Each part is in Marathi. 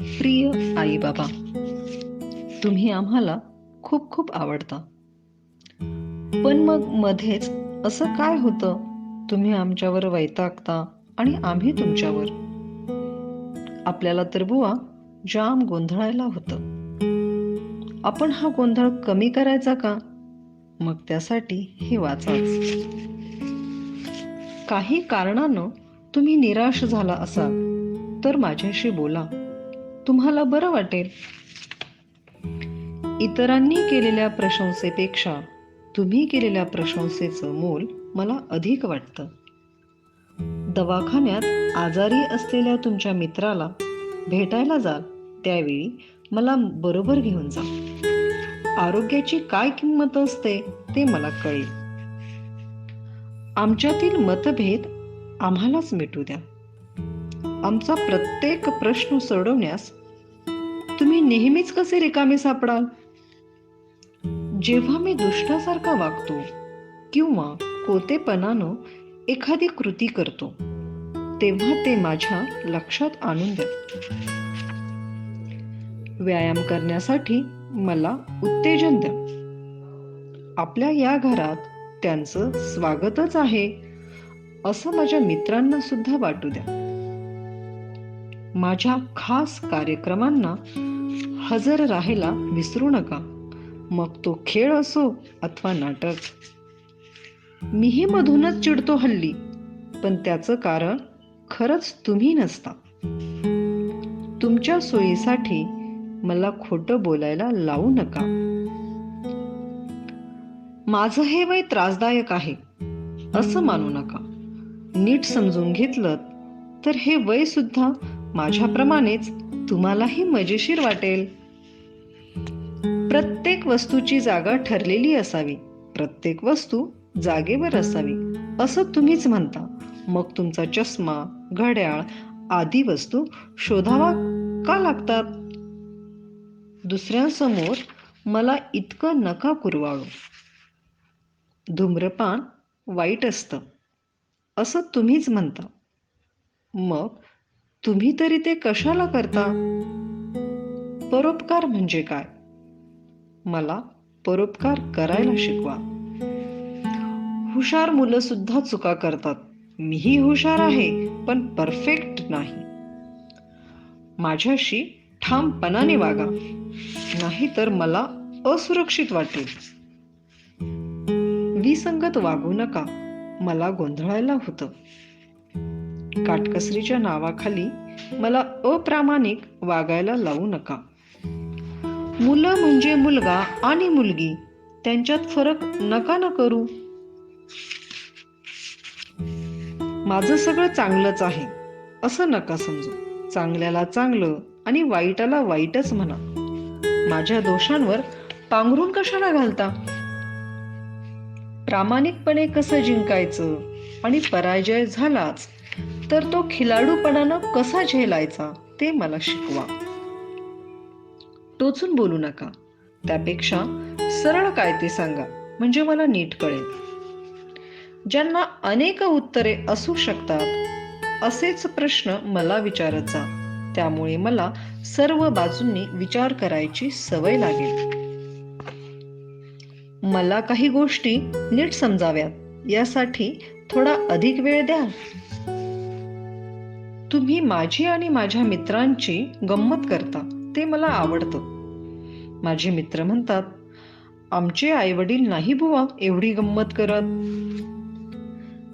प्रिय आई बाबा तुम्ही आम्हाला खूप खूप आवडता. पण मग मध्येच असं काय होतं? तुम्ही आमच्यावर वैतागता आणि आम्ही तुमच्यावर. आपल्याला तर बुवा जाम गोंधळायला होतं. आपण हा गोंधळ कमी करायचा का? मग त्यासाठी हे वाचाच काही कारणानं तुम्ही निराश झाला असाल तर माझ्याशी बोला. तुम्हाला बरं वाटेल. इतरांनी केलेल्या प्रशंसेपेक्षा तुम्ही केलेल्या प्रशंसेचं मोल मला अधिक वाटतं. दवाखान्यात आजारी असलेल्या तुमच्या मित्राला भेटायला जाल त्यावेळी मला बरोबर घेऊन जा. आरोग्याची काय किंमत असते ते मला कळेल. आमच्यातील मतभेद आम्हालाच मिटू द्या. आमचा प्रत्येक प्रश्न सोडवण्यास तुम्ही नेहमीच कसे रिकामे सापडाल? जेव्हा मी दुष्टासारखा वागतो किंवा कोतेपणानं एखादी कृती करतो तेव्हा ते माझ्या लक्षात आणून द्या व्यायाम करण्यासाठी मला उत्तेजन द्या. आपल्या या घरात त्यांचं स्वागतच आहे असं माझ्या मित्रांना सुद्धा वाटू द्या. माझ्या खास कार्यक्रमांना हजर राहायला विसरू नका. मग तो खेळ असो अथवा नाटक. मीही मधूनच चिडतो हल्ली पण त्याचं कारण खरंच तुम्ही नसता. तुमच्या सोयीसाठी मला खोटं बोलायला लावू नका. माझं हे वय त्रासदायक आहे असं मानू नका. नीट समजून घेतलं तर हे वय सुद्धा माझ्याप्रमाणेच तुम्हालाही मजेशीर वाटेल. प्रत्येक वस्तूची जागा ठरलेली असावी. प्रत्येक वस्तू जागेवर असावी. असं तुम्हीच म्हणता. मग तुमचा चष्मा घड्याळ आदी वस्तू शोधावा का लागतात? दुसऱ्यांसमोर मला इतकं नका कुरवाळू धूम्रपान वाईट असतं. असं तुम्हीच म्हणता. मग तुम्ही तरी ते कशाला करता? परोपकार म्हणजे काय? मला परोपकार करायला शिकवा. हुशार मुलं सुद्धा चुका करतात. मीही हुशार आहे पण परफेक्ट नाही. माझ्याशी ठामपणाने वागा. नाही तर मला असुरक्षित वाटेल. विसंगत वागू नका. मला गोंधळायला होतं. काटकसरीच्या नावाखाली मला अप्रामाणिक वागायला लावू नका. मुलं म्हणजे मुलगा आणि मुलगी त्यांच्यात फरक नका ना करू. माझं सगळं चांगलंच आहे असं नका समजू. चांगल्याला चांगलं आणि वाईटाला वाईटच म्हणा. माझ्या दोषांवर पांघरून कशाला घालता? प्रामाणिकपणे कसं जिंकायचं आणि पराजय झालाच तर तो खिलाडूपणानं कसा झेलायचा ते मला शिकवा. टोचून बोलू नका. त्यापेक्षा सरळ काय ते सांगा म्हणजे मला नीट कळेल. ज्यांना अनेक उत्तरे असू शकतात असेच प्रश्न मला विचारत जा त्यामुळे मला सर्व बाजूंनी विचार करायची सवय लागेल. मला काही गोष्टी नीट समजाव्यात यासाठी थोडा अधिक वेळ द्या. तुम्ही माझी आणि माझ्या मित्रांची गंमत करता ते मला आवडतं. माझे मित्र म्हणतात आमचे आई वडील नाही बुवा एवढी गंमत करत.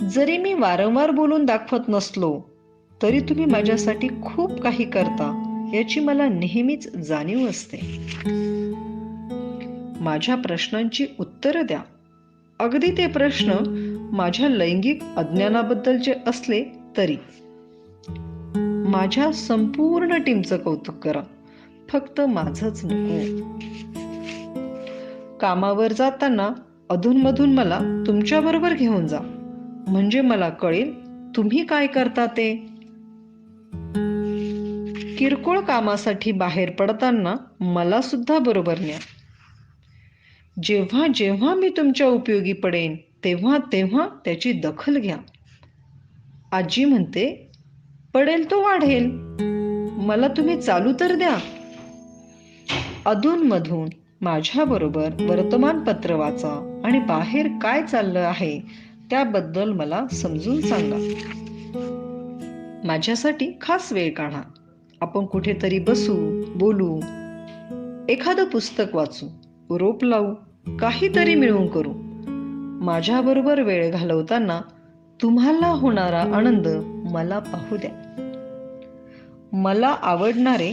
जरी मी वारंवार बोलून दाखवत नसलो तरी तुम्ही माझ्यासाठी खूप काही करता याची मला नेहमीच जाणीव असते. माझ्या प्रश्नांची उत्तरं द्या. अगदी ते प्रश्न माझ्या लैंगिक अज्ञानाबद्दलचे असले तरी. माझ्या संपूर्ण टीमचं कौतुक करा. फक्त माझच नको. कामावर जाताना अधूनमधून मला तुमच्या बरोबर घेऊन जा. म्हणजे मला कळेल तुम्ही काय करता ते. किरकोळ कामासाठी बाहेर पडताना मला सुद्धा बरोबर न्या. जेव्हा जेव्हा मी तुमच्या उपयोगी पडेन तेव्हा तेव्हा त्याची दखल घ्या. आजी म्हणते पडेल तो वाढेल. मला तुम्ही चालू तर द्या. अधूनमधून माझ्याबरोबर वर्तमानपत्र वाचा आणि बाहेर काय चाललं आहे त्याबद्दल मला समजून सांगा. माझ्यासाठी खास वेळ काढा. आपण कुठेतरी बसू बोलू. एखादं पुस्तक वाचू रोप लावू काहीतरी मिळून करू. माझ्याबरोबर वेळ घालवताना तुम्हाला होणारा आनंद मला पाहू द्या. मला आवडणारे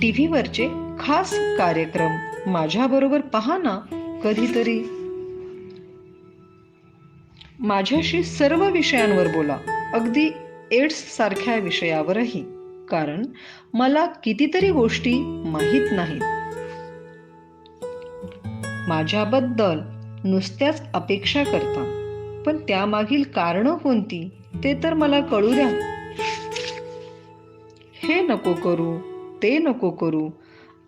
टीव्हीवरचे खास कार्यक्रम माझ्याबरोबर पहा ना कधीतरी. माझ्याशी सर्व विषयांवर बोला. अगदी एड्स सारख्या विषयावरही. कारण मला कितीतरी गोष्टी माहीत नाहीत. माझ्याबद्दल नुसत्याच अपेक्षा करता. पण त्यामागील कारण कोणती ते तर मला कळू द्या. हे नको करू ते नको करू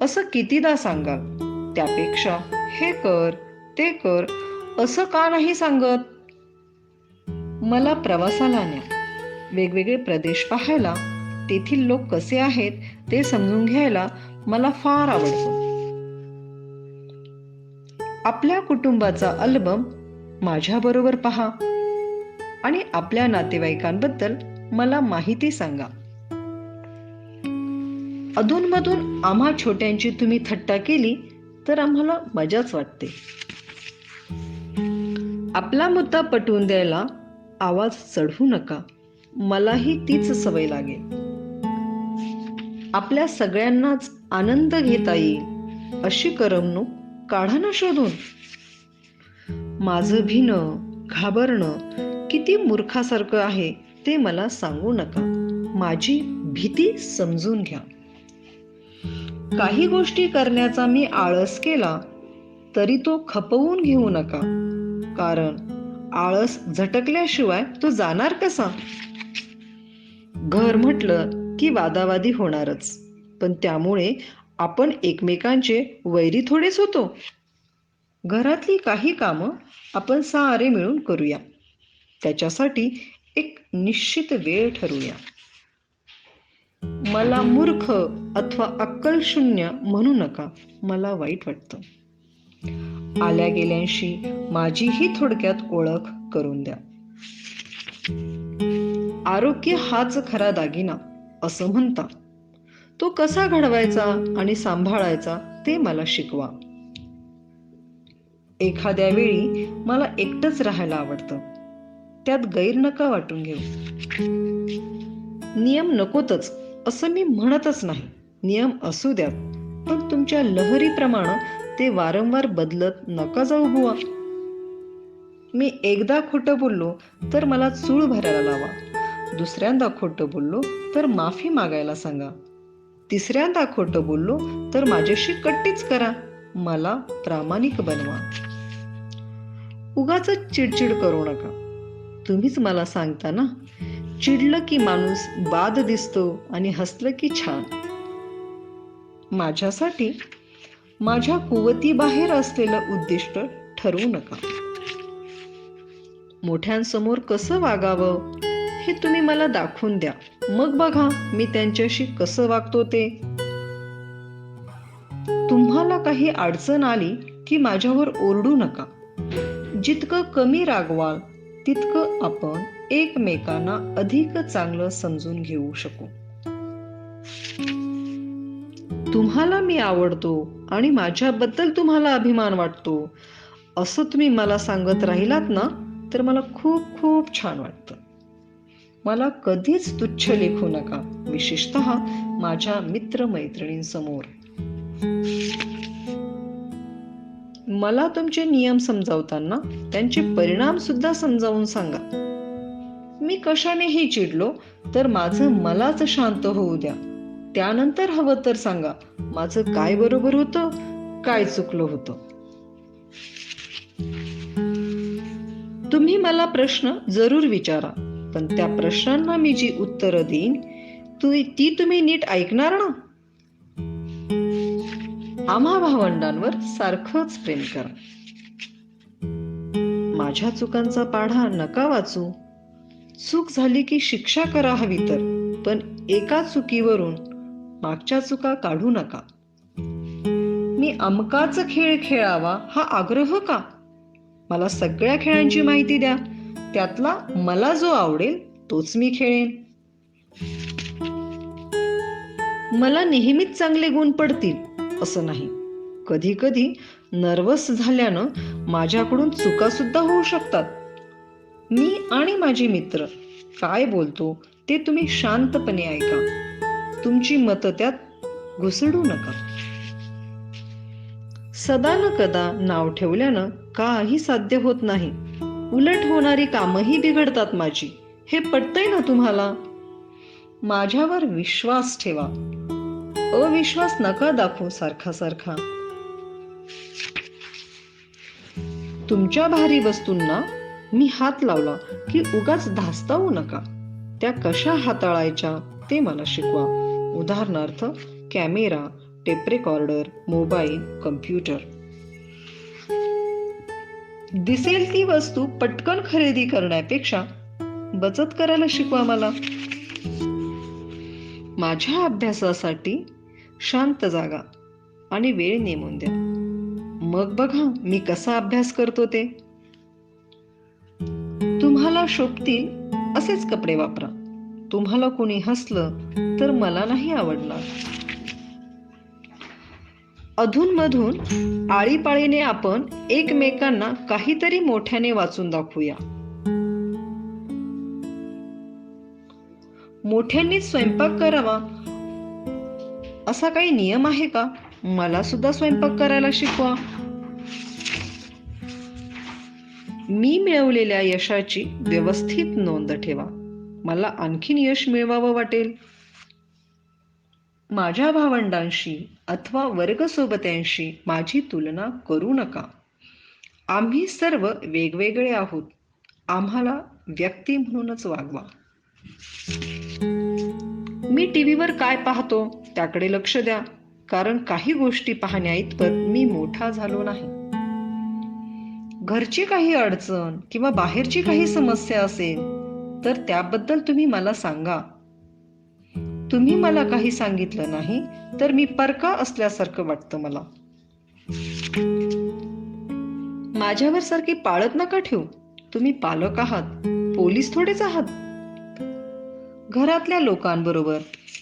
असं कितीदा सांगा. त्यापेक्षा हे कर ते कर असं का नाही सांगत? मला प्रवासाला न्या. वेगवेगळे प्रदेश पाहायला तेथील लोक कसे आहेत ते समजून घ्यायला मला फार आवडतं. आपल्या कुटुंबाचा अल्बम माझ्याबरोबर पहा. आणि आपल्या नातेवाईकांबद्दल मला माहिती सांगा. अधूनमधून आम्हा छोट्यांची तुम्ही थट्टा केली तर आम्हाला मजाच वाटते. आपला मुद्दा पटवून द्यायला आवाज चढवू नका. मलाही तीच सवय लागेल. आपल्या सगळ्यांनाच आनंद घेता येईल अशी करमणूक काढा ना शोधून. माझं भिणं घाबरणं किती मूर्खासारखं आहे ते मला सांगू नका. माझी भीती समजून घ्या. काही गोष्टी करण्याचा मी आळस केला तरी तो खपवून घेऊ नका. कारण आळस झटकल्याशिवाय तो जाणार कसा? घर म्हटलं की वादावादी होणारच. पण त्यामुळे आपण एकमेकांचे वैरी थोडेच होतो. घरातली काही कामं आपण सारे मिळून करूया. त्याच्यासाठी एक निश्चित वेळ ठरवूया मला मूर्ख अथवा अक्कल शून्य म्हणू नका मला वाईट वाटतं. आल्या गेल्यांशी माझीही थोडक्यात ओळख करून द्या. आरोग्य हाच खरा दागिना असं म्हणता. तो कसा घडवायचा आणि सांभाळायचा ते मला शिकवा. एखाद्या वेळी मला एकटंच राहायला आवडतं. त्यात गैर नका वाटून घेऊ. नियम नकोतच असं मी म्हणतच नाही. नियम असू द्यात पण तुमच्या लहरीप्रमाणे ते वारंवार बदलत नका जाऊ बुवा. मी एकदा खोटं बोललो तर मला चूळ भरायला लावा. दुसऱ्यांदा खोटं बोललो तर माफी मागायला सांगा. तिसऱ्यांदा खोटं बोललो तर माझ्याशी कट्टीच करा. मला प्रामाणिक बनवा. उगाच चिडचिड करू नका. तुम्हीच मला सांगता ना चिडलं की माणूस बाद दिसतो आणि हसलं की छान. माझ्यासाठी माझ्या कुवतीबाहेर असलेलं उद्दिष्ट ठरवू नका. मोठ्यांसमोर कसं वागावं हे तुम्ही मला दाखवून द्या. मग बघा मी त्यांच्याशी कसं वागतो ते. तुम्हाला काही अडचण आली की माझ्यावर ओरडू नका. जितकं कमी रागवाल तितकं आपण एकमेकांना अधिक चांगलं समजून घेऊ शकू. तुम्हाला मी आवडतो आणि माझ्याबद्दल तुम्हाला अभिमान वाटतो असं तुम्ही मला सांगत राहिलात ना तर मला खूप खूप छान वाटतं. मला कधीच तुच्छ लेखू नका विशेषत माझ्या मित्र मैत्रिणींसमोर मला तुमचे नियम समजावताना त्यांचे परिणाम सुद्धा समजावून सांगा. मी कशानेही चिडलो तर माझं मलाच शांत होऊ द्या. त्यानंतर हवं तर सांगा माझं काय बरोबर होतं काय चुकलं होतं? तुम्ही मला प्रश्न जरूर विचारा पण त्या प्रश्नांना मी जी उत्तरं देईन ती तुम्ही नीट ऐकणार ना? आम्हा भावंडांवर सारखंच प्रेम करा. माझ्या चुकांचा पाढा नका वाचू. चूक झाली की शिक्षा करा हवी तर पण एका चुकीवरून मागच्या चुका काढू नका. मी अमकाच खेळ खेळावा हा आग्रह का? मला सगळ्या खेळांची माहिती द्या. त्यातला मला जो आवडेल तोच मी खेळेन. मला नेहमीच चांगले गुण पडतील. असं नाही. कधी कधी नर्वस झाल्यानं माझ्याकडून चुका सुद्धा होऊ शकतात. मी आणि माझे मित्र काय बोलतो ते तुम्ही शांतपणे ऐका. तुमची मतं त्यात घुसडू नका. सदा न कदा नाव ठेवल्यानं काही साध्य होत नाही. उलट होणारी कामही बिघडतात माझी. हे पटतंय ना तुम्हाला? माझ्यावर विश्वास ठेवा. अविश्वास नका दाखवू सारखा सारखा. तुमच्या भारी वस्तूंना मी हात लावला की उगाच धास्तावू नका. त्या कशा हाताळायच्या ते मला शिकवा. उदाहरणार्थ camera tape recorder mobile computer. दिसेल ती वस्तू पटकन खरेदी करण्यापेक्षा बचत करायला शिकवा मला. माझ्या अभ्यासासाठी शांत जागा आणि वेळ नेमून द्या. मग बघा मी कसा अभ्यास करतो ते. तुम्हाला शोभतील असेच कपडे वापरा. तुम्हाला कोणी हसलं तर मला नाही आवडणार. अधूनमधून आळीपाळीने आपण एकमेकांना काहीतरी मोठ्याने वाचून दाखवूया. मोठ्यांनी स्वयंपाक करावा असा काही नियम आहे का? मला सुद्धा स्वयंपाक करायला शिकवा. मी मिळवलेल्या यशाची व्यवस्थित नोंद ठेवा. मला आणखीन यश मिळवावं वाटेल. माझ्या भावंडांशी अथवा वर्गसोबत्यांशी माझी तुलना करू नका. आम्ही सर्व वेगवेगळे आहोत. आम्हाला व्यक्ती म्हणूनच वागवा. मी टीव्हीवर काय पाहतो त्याकडे लक्ष द्या. कारण काही गोष्टी पाहण्या इतपत मी मोठा झालो नाही. घरची काही अडचण किंवा बाहेरची काही समस्या असेल तर त्याबद्दल तुम्ही मला सांगा. तुम्ही मला काही सांगितलं नाही तर मी परका असल्यासारखं वाटतं मला. माझ्यावर सारखी पाळत नका ठेवू. तुम्ही पालक आहात पोलीस थोडेच आहात. घरातल्या लोकांबरोबर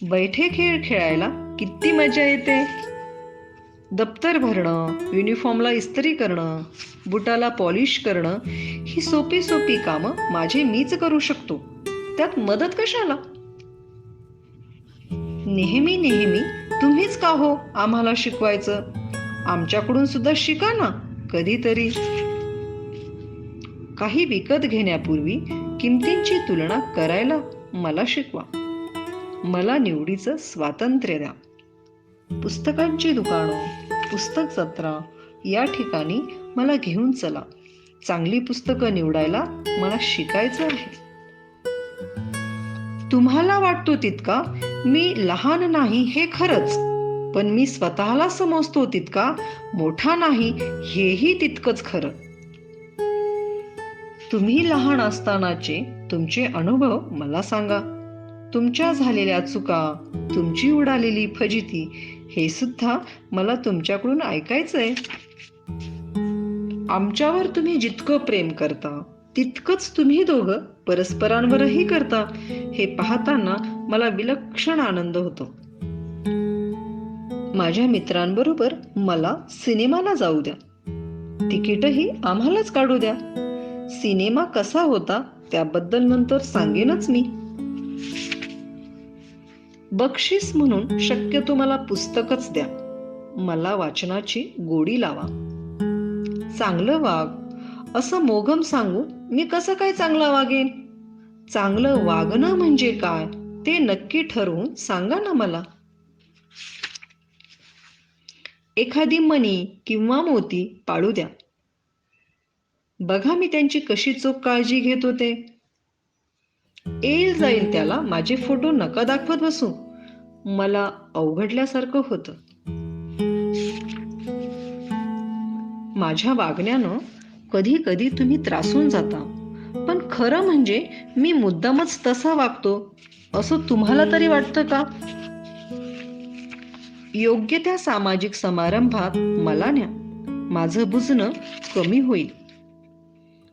बैठे खेळ खेळायला किती मजा येते? दप्तर भरणं युनिफॉर्मला इस्त्री करणं बुटाला पॉलिश करणं ही सोपी सोपी कामं माझे मीच करू शकतो. त्यात मदत कशाला? नेहमी नेहमी तुम्हीच का हो आम्हाला शिकवायचं? आमच्याकडून सुद्धा शिका ना कधीतरी. काही विकत घेण्यापूर्वी किमतींची तुलना करायला मला शिकवा. मला निवडीचं स्वातंत्र्य द्या. पुस्तकांची दुकानं पुस्तक जत्रा या ठिकाणी मला घेऊन चला. चांगली पुस्तकं निवडायला मला शिकायचं आहे. तुम्हाला वाटतो तितका? मी लहान नाही हे खरंच. पण मी स्वतःला समजतो तितका. मोठा नाही हेही तितकंच खरं. तुम्ही लहान असतानाचे तुमचे अनुभव मला सांगा. तुमच्या झालेल्या चुका तुमची उडालेली फजिती हे सुद्धा मला तुमच्याकडून ऐकायचंय. आमच्यावर तुम्ही जितकं प्रेम करता तितकंच तुम्ही दोघं परस्परांवरही करता हे पाहताना मला विलक्षण आनंद होतो. माझ्या मित्रांबरोबर मला सिनेमाला जाऊ द्या. तिकीटही आम्हालाच काढू द्या. सिनेमा कसा होता त्याबद्दल नंतर सांगेनच मी. बक्षीस म्हणून शक्यतो मला पुस्तकच द्या. मला वाचनाची गोडी लावा. चांगलं वाग. असं मोघम सांगून मी कसं काय चांगला वागेन? चांगलं वागणं म्हणजे काय? ते नक्की ठरवून सांगा ना मला. एखादी मणी किंवा मोती पाडू द्या. बघा मी त्यांची कशी चोख काळजी घेत होते. येईल जाईल त्याला माझे फोटो नका दाखवत बसू. मला अवघडल्यासारखं होतं. माझ्या वागण्यानं कधी कधी तुम्ही त्रासून जाता. पण खरं म्हणजे मी मुद्दामच तसा वागतो. असं तुम्हाला तरी वाटतं का? योग्य त्या सामाजिक समारंभात मला न्या. माझं बुजणं कमी होईल.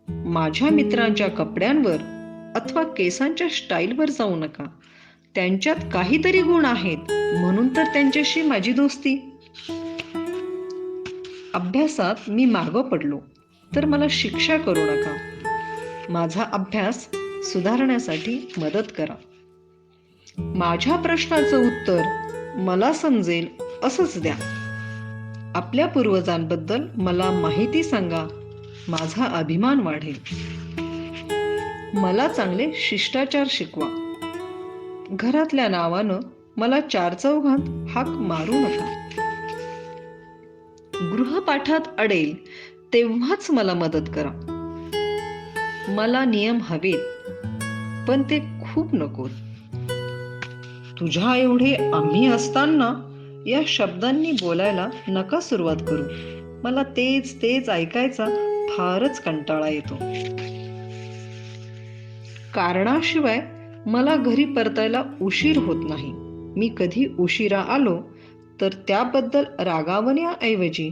माझ्या मित्रांच्या कपड्यांवर अथवा केसांच्या स्टाईलवर जाऊ नका. त्यांच्यात काहीतरी गुण आहेत म्हणून तर त्यांच्याशी माझी दोस्ती. अभ्यासात मी मागं पडलो तर मला शिक्षा करू नका. माझा अभ्यास सुधारण्यासाठी मदत करा. माझ्या प्रश्नाचं उत्तर मला समजेल असंच द्या. आपल्या पूर्वजांबद्दल मला माहिती सांगा. माझा अभिमान वाढेल. मला चांगले शिष्टाचार शिकवा. घरातल्या नावानं मला चार चौघात हाक मारू नका. गृहपाठात अडेल तेव्हाच मला मदत करा. मला नियम हवेत पण ते खूप नकोत. तुझ्या एवढे आम्ही असताना या शब्दांनी बोलायला नका सुरुवात करू. मला तेच तेच ऐकायचा फारच कंटाळा येतो. कारणाशिवाय मला घरी परतायला उशीर होत नाही. मी कधी उशिरा आलो तर त्याबद्दल रागावण्याऐवजी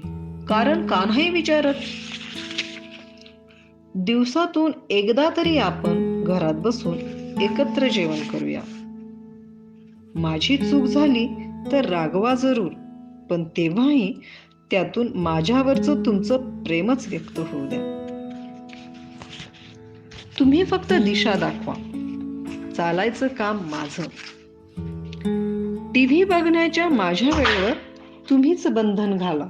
कारण का नाही विचारत? दिवसातून एकदा तरी आपण घरात बसून एकत्र जेवण करूया. माझी चूक झाली तर रागवा जरूर पण तेव्हाही त्यातून माझ्यावरचं तुमचं प्रेमच व्यक्त होऊ द्या. तुम्ही फक्त दिशा दाखवा. चालायचं काम माझं. टीव्ही बघण्याच्या माझ्या वेळेवर तुम्हीच बंधन घाला.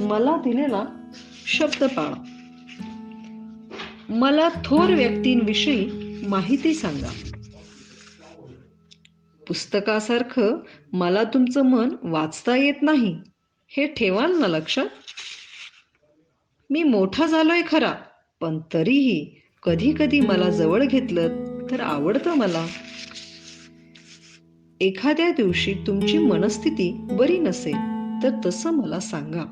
मला दिलेला शब्द पाळा. मला थोर व्यक्तींविषयी माहिती सांगा. पुस्तकासारखं मला तुमचं मन वाचता येत नाही. हे ठेवाल ना लक्षात? मी मोठा झालोय खरा पण तरीही कधी कधी मला जवळ घेतलं तर आवडतं मला. एखाद्या दिवशी तुमची मनस्थिती बरी नसेल तर तसं मला सांगा.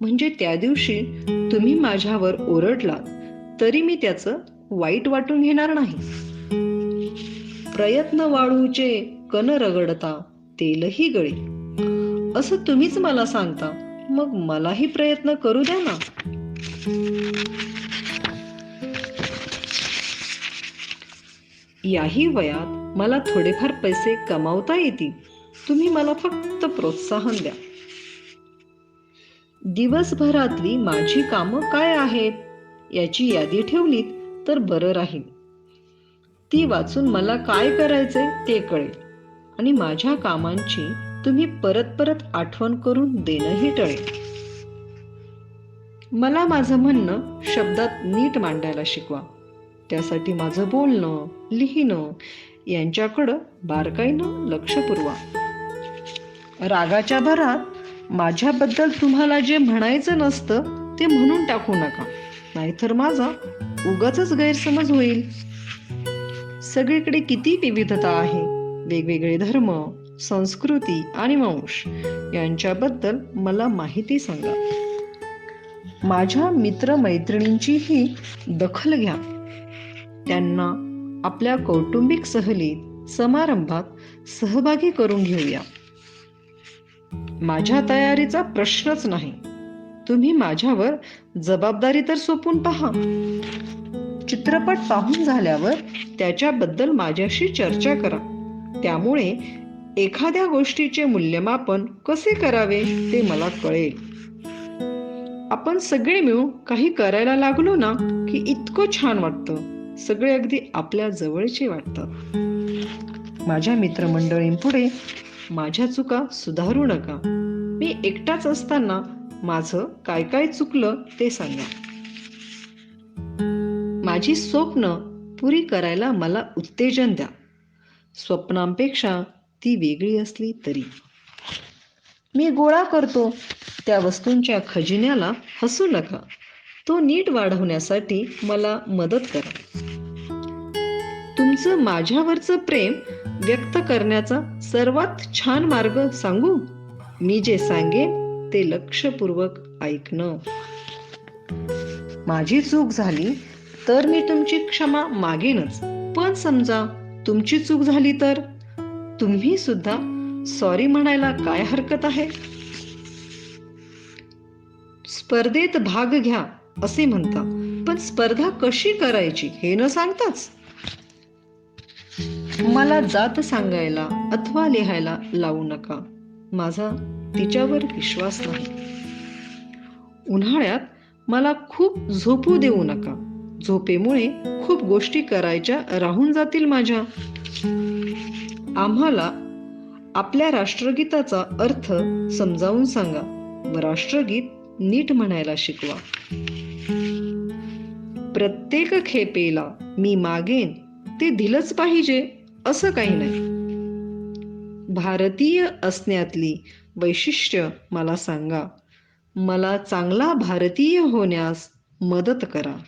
म्हणजे त्या दिवशी तुम्ही माझ्यावर ओरडलात तरी मी त्याचं वाईट वाटून घेणार नाही. प्रयत्न वाढूचे कन रगडता तेलही गळे. असं तुम्हीच मला सांगता मग मलाही प्रयत्न करू द्या ना. याही वयात मला थोडेफार पैसे कमावता येतील. तुम्ही मला फक्त प्रोत्साहन द्या. दिवसभरातली माझी कामं काय आहेत? याची यादी ठेवलीत तर बरं राहील. ती वाचून मला काय करायचंय ते कळेल. आणि माझ्या कामांची तुम्ही परत परत आठवण करून देणंही टळेल. मला माझं म्हणणं शब्दात नीट मांडायला शिकवा. त्यासाठी माझं बोलणं लिहिणं यांच्याकडं बारकाईनं लक्ष पुरवा. रागाच्या भरात माझ्याबद्दल तुम्हाला जे म्हणायचं नसतं ते म्हणून टाकू नका. नाहीतर माझा उगाच गैरसमज होईल. सगळीकडे किती विविधता आहे. वेगवेगळे धर्म संस्कृती आणि वंश यांच्याबद्दल मला माहिती सांगा. माझ्या मित्रमैत्रिणींचीही दखल घ्या. त्यांना आपल्या कौटुंबिक सहलीत समारंभात सहभागी करून घेऊया. माझ्या तयारीचा प्रश्नच नाही. तुम्ही माझ्यावर जबाबदारी तर सोपून पहा. चित्रपट पाहून झाल्यावर त्याच्याबद्दल माझ्याशी चर्चा करा. त्यामुळे एखाद्या गोष्टीचे मूल्यमापन कसे करावे ते मला कळेल. आपण सगळे मिळून काही करायला लागलो ना की इतकं छान वाटतं. सगळे अगदी आपल्या जवळचे वाटतात माझ्या मित्रमंडळींपुढे माझ्या चुका सुधारू नका. मी एकटाच असताना माझं काय काय चुकलं ते सांगा. माझी स्वप्न पुरी करायला मला उत्तेजन द्या. स्वप्नांपेक्षा ती वेगळी असली तरी. मी गोळा करतो त्या वस्तूंच्या खजिन्याला हसू नका. तो नीट वाढवण्यासाठी मला मदत करा. तुमचं माझ्यावरचं प्रेम व्यक्त करण्याचा सर्वात छान मार्ग सांगू? मी जे सांगेन ते लक्षपूर्वक ऐकणं. माझी चूक झाली तर मी तुमची क्षमा मागेनच. पण समजा तुमची चूक झाली तर? तुम्ही सुद्धा सॉरी म्हणायला काय हरकत आहे? स्पर्धेत भाग घ्या असे म्हणता पण स्पर्धा कशी करायची हे न सांगताच? मला जात सांगायला अथवा लिहायला लावू नका. माझा तिच्यावर विश्वास नाही. उन्हाळ्यात मला खूप झोपू देऊ नका. झोपेमुळे खूप गोष्टी करायच्या राहून जातील माझ्या. आम्हाला आपल्या राष्ट्रगीताचा अर्थ समजावून सांगा. व राष्ट्रगीत नीट म्हणायला शिकवा. प्रत्येक खेपेला मी मागेन ते दिलंच पाहिजे असं काही नाही. भारतीय असण्यातली वैशिष्ट्य मला सांगा. मला चांगला भारतीय होण्यास मदत करा.